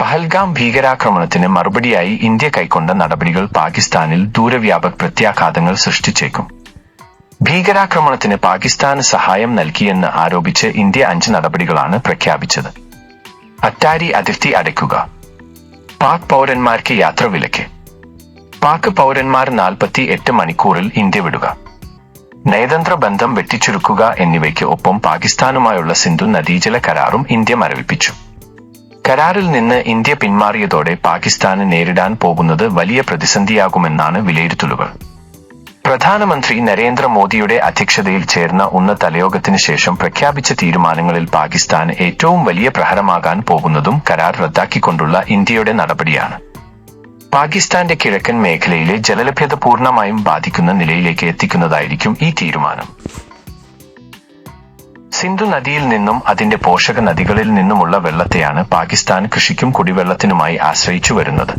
പഹൽഗാം ഭീകരാക്രമണത്തിന് മറുപടിയായി ഇന്ത്യ കൈക്കൊണ്ട നടപടികൾ പാകിസ്ഥാനിൽ ദൂരവ്യാപക പ്രത്യാഘാതങ്ങൾ സൃഷ്ടിച്ചേക്കും. ഭീകരാക്രമണത്തിന് പാകിസ്ഥാന് സഹായം നൽകിയെന്ന് ആരോപിച്ച് ഇന്ത്യ അഞ്ച് നടപടികളാണ് പ്രഖ്യാപിച്ചത്. അറ്റാരി അതിർത്തി അടയ്ക്കുക. പാക് പൗരന്മാർക്ക് യാത്ര വിലക്ക്. പാക് പൗരന്മാർ നാൽപ്പത്തി എട്ട് മണിക്കൂറിൽ ഇന്ത്യ വിടുക. നയതന്ത്ര ബന്ധം വെട്ടിച്ചുരുക്കുക എന്നിവയ്ക്ക് ഒപ്പം പാകിസ്ഥാനുമായുള്ള സിന്ധു നദീജല കരാറും ഇന്ത്യ മരവിപ്പിച്ചു. കരാറിൽ നിന്ന് ഇന്ത്യ പിന്മാറിയതോടെ പാകിസ്ഥാന് നേരിടാൻ പോകുന്നത് വലിയ പ്രതിസന്ധിയാകുമെന്നാണ് വിലയിരുത്തലുകൾ. പ്രധാനമന്ത്രി നരേന്ദ്രമോദിയുടെ അധ്യക്ഷതയിൽ ചേർന്ന ഉന്നതലയോഗത്തിന് ശേഷം പ്രഖ്യാപിച്ച തീരുമാനങ്ങളിൽ പാകിസ്ഥാൻ ഏറ്റവും വലിയ പ്രഹരമാകാൻ പോകുന്നതും കരാർ റദ്ദാക്കിക്കൊണ്ടുള്ള ഇന്ത്യയുടെ നടപടിയാണ്. പാകിസ്ഥാന്റെ കിഴക്കൻ മേഖലയിലെ ജലലഭ്യത പൂർണമായും ബാധിക്കുന്ന നിലയിലേക്ക് എത്തിക്കുന്നതായിരിക്കും ഈ തീരുമാനം. സിന്ധു നദിയിൽ നിന്നും അതിന്റെ പോഷക നദികളിൽ നിന്നുമുള്ള വെള്ളത്തെയാണ് പാകിസ്ഥാൻ കൃഷിക്കും കുടിവെള്ളത്തിനുമായി ആശ്രയിച്ചു വരുന്നത്.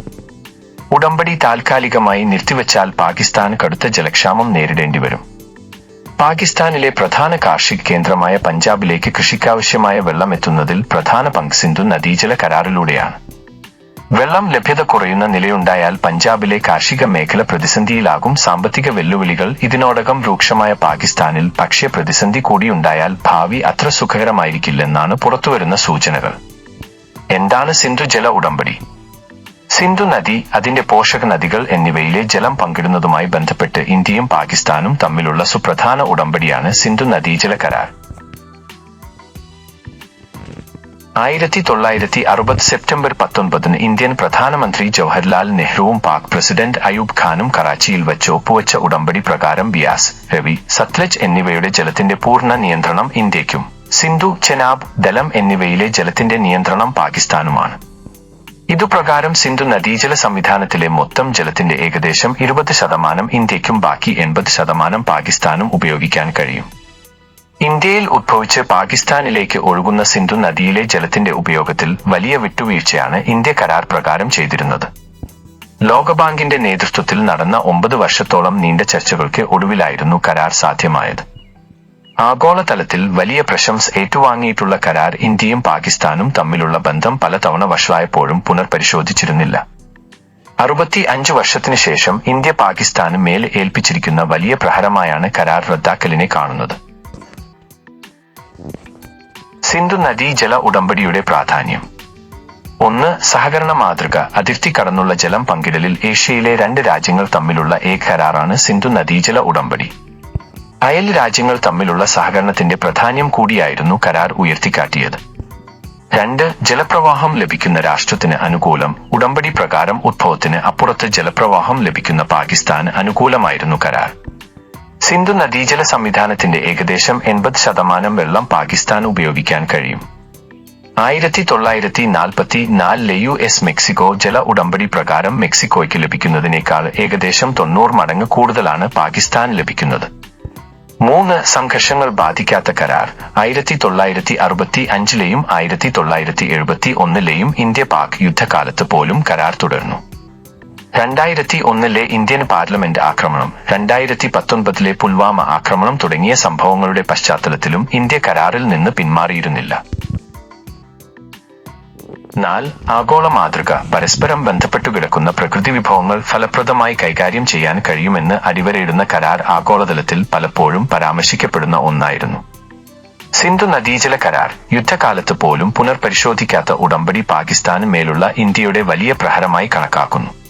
ഉടമ്പടി താൽക്കാലികമായി നിർത്തിവച്ചാൽ പാകിസ്ഥാൻ കടുത്ത ജലക്ഷാമം നേരിടേണ്ടി വരും. പാകിസ്ഥാനിലെ പ്രധാന കാർഷിക കേന്ദ്രമായ പഞ്ചാബിലേക്ക് കൃഷിക്കാവശ്യമായ വെള്ളം എത്തുന്നതിൽ പ്രധാന പങ്ക് സിന്ധു നദീജല കരാറിലൂടെയാണ്. വെള്ളം ലഭ്യത കുറയുന്ന നിലയുണ്ടായാൽ പഞ്ചാബിലെ കാർഷിക മേഖല പ്രതിസന്ധിയിലാകും. സാമ്പത്തിക വെല്ലുവിളികൾ ഇതിനോടകം രൂക്ഷമായ പാകിസ്ഥാനിൽ. പക്ഷേ പ്രതിസന്ധി കൂടിയുണ്ടായാൽ ഭാവി അത്ര സുഖകരമായിരിക്കില്ലെന്നാണ് പുറത്തുവരുന്ന സൂചനകൾ. എന്താണ് സിന്ധു ജല ഉടമ്പടി? സിന്ധു നദി അതിന്റെ പോഷക നദികൾ എന്നിവയിലെ ജലം പങ്കിടുന്നതുമായി ബന്ധപ്പെട്ട് ഇന്ത്യയും പാകിസ്ഥാനും തമ്മിലുള്ള സുപ്രധാന ഉടമ്പടിയാണ് സിന്ധു നദീജല കരാർ. ആയിരത്തി തൊള്ളായിരത്തി അറുപത് സെപ്റ്റംബർ പത്തൊൻപതിന് ഇന്ത്യൻ പ്രധാനമന്ത്രി ജവഹർലാൽ നെഹ്റുവും പാക് പ്രസിഡന്റ് അയൂബ് ഖാനും കറാച്ചിയിൽ വെച്ച് ഒപ്പുവച്ച ഉടമ്പടി പ്രകാരം ബിയാസ് രവി സത്ലജ് എന്നിവയുടെ ജലത്തിന്റെ പൂർണ നിയന്ത്രണം ഇന്ത്യയ്ക്കും. സിന്ധു ചെനാബ് ദലം എന്നിവയിലെ ജലത്തിന്റെ നിയന്ത്രണം പാകിസ്ഥാനുമാണ്. ഇതുപ്രകാരം സിന്ധു നദീജല സംവിധാനത്തിലെ മൊത്തം ജലത്തിന്റെ ഏകദേശം ഇരുപത് ശതമാനം ഇന്ത്യയ്ക്കും ബാക്കി എൺപത് ശതമാനം പാകിസ്ഥാനും ഉപയോഗിക്കാൻ കഴിയും. ഇന്ത്യയിൽ ഉദ്ഭവിച്ച് പാകിസ്ഥാനിലേക്ക് ഒഴുകുന്ന സിന്ധു നദിയിലെ ജലത്തിന്റെ ഉപയോഗത്തിൽ വലിയ വിട്ടുവീഴ്ചയാണ് ഇന്ത്യ കരാർ പ്രകാരം ചെയ്തിരുന്നത്. ലോകബാങ്കിന്റെ നേതൃത്വത്തിൽ നടന്ന ഒമ്പത് വർഷത്തോളം നീണ്ട ചർച്ചകൾക്ക് ഒടുവിലായിരുന്നു കരാർ സാധ്യമായത്. ആഗോളതലത്തിൽ വലിയ പ്രശംസ ഏറ്റുവാങ്ങിയിട്ടുള്ള കരാർ ഇന്ത്യയും പാകിസ്ഥാനും തമ്മിലുള്ള ബന്ധം പലതവണ വഷളായപ്പോഴും പുനർപരിശോധിച്ചിരുന്നില്ല. അറുപത്തി അഞ്ച് വർഷത്തിനു ശേഷം ഇന്ത്യ പാകിസ്ഥാന് മേൽ ഏൽപ്പിച്ചിരിക്കുന്ന വലിയ പ്രഹരമായാണ് കരാർ റദ്ദാക്കലിനെ കാണുന്നത്. സിന്ധു നദീ ജല ഉടമ്പടിയുടെ പ്രാധാന്യം. ഒന്ന് സഹകരണ മാതൃക. അതിർത്തി കടന്നുള്ള ജലം പങ്കിടലിൽ ഏഷ്യയിലെ രണ്ട് രാജ്യങ്ങൾ തമ്മിലുള്ള ഏ കരാറാണ് സിന്ധു നദീജല ഉടമ്പടി. അയൽ രാജ്യങ്ങൾ തമ്മിലുള്ള സഹകരണത്തിന്റെ പ്രാധാന്യം കൂടിയായിരുന്നു കരാർ ഉയർത്തിക്കാട്ടിയത്. രണ്ട് ജലപ്രവാഹം ലഭിക്കുന്ന രാഷ്ട്രത്തിന് അനുകൂലം. ഉടമ്പടി പ്രകാരം ഉദ്ഭവത്തിന് അപ്പുറത്ത് ജലപ്രവാഹം ലഭിക്കുന്ന പാകിസ്ഥാന് അനുകൂലമായിരുന്നു കരാർ. സിന്ധു നദീജല സംവിധാനത്തിന്റെ ഏകദേശം എൺപത് ശതമാനം വെള്ളം പാകിസ്ഥാൻ ഉപയോഗിക്കാൻ കഴിയും. ആയിരത്തി തൊള്ളായിരത്തി നാൽപ്പത്തി നാലിലെ യു എസ് മെക്സിക്കോ ജല ഉടമ്പടി പ്രകാരം മെക്സിക്കോയ്ക്ക് ലഭിക്കുന്നതിനേക്കാൾ ഏകദേശം തൊണ്ണൂറ് മടങ്ങ് കൂടുതലാണ് പാകിസ്ഥാൻ ലഭിക്കുന്നത്. മൂന്ന് സംഘർഷങ്ങൾ ബാധിക്കാത്ത കരാർ ആയിരത്തി തൊള്ളായിരത്തി അറുപത്തി അഞ്ചിലെയും ആയിരത്തി തൊള്ളായിരത്തി എഴുപത്തി ഒന്നിലെയും ഇന്ത്യ പാക് യുദ്ധകാലത്ത് പോലും കരാർ തുടർന്നു. രണ്ടായിരത്തി ഒന്നിലെ ഇന്ത്യൻ പാർലമെന്റ് ആക്രമണം രണ്ടായിരത്തി പത്തൊൻപതിലെ പുൽവാമ ആക്രമണം തുടങ്ങിയ സംഭവങ്ങളുടെ പശ്ചാത്തലത്തിലും ഇന്ത്യ കരാറിൽ നിന്ന് പിന്മാറിയിരുന്നില്ല. നാല് ആഗോള മാതൃക പരസ്പരം ബന്ധപ്പെട്ടു കിടക്കുന്ന പ്രകൃതി വിഭവങ്ങൾ ഫലപ്രദമായി കൈകാര്യം ചെയ്യാൻ കഴിയുമെന്ന് അടിവരയിടുന്ന കരാർ ആഗോളതലത്തിൽ പലപ്പോഴും പരാമർശിക്കപ്പെടുന്ന ഒന്നായിരുന്നു. സിന്ധു നദീജല കരാർ യുദ്ധകാലത്ത് പോലും പുനർപരിശോധിക്കാത്ത ഉടമ്പടി പാകിസ്ഥാന് മേലുള്ള ഇന്ത്യയുടെ വലിയ പ്രഹരമായി കണക്കാക്കുന്നു.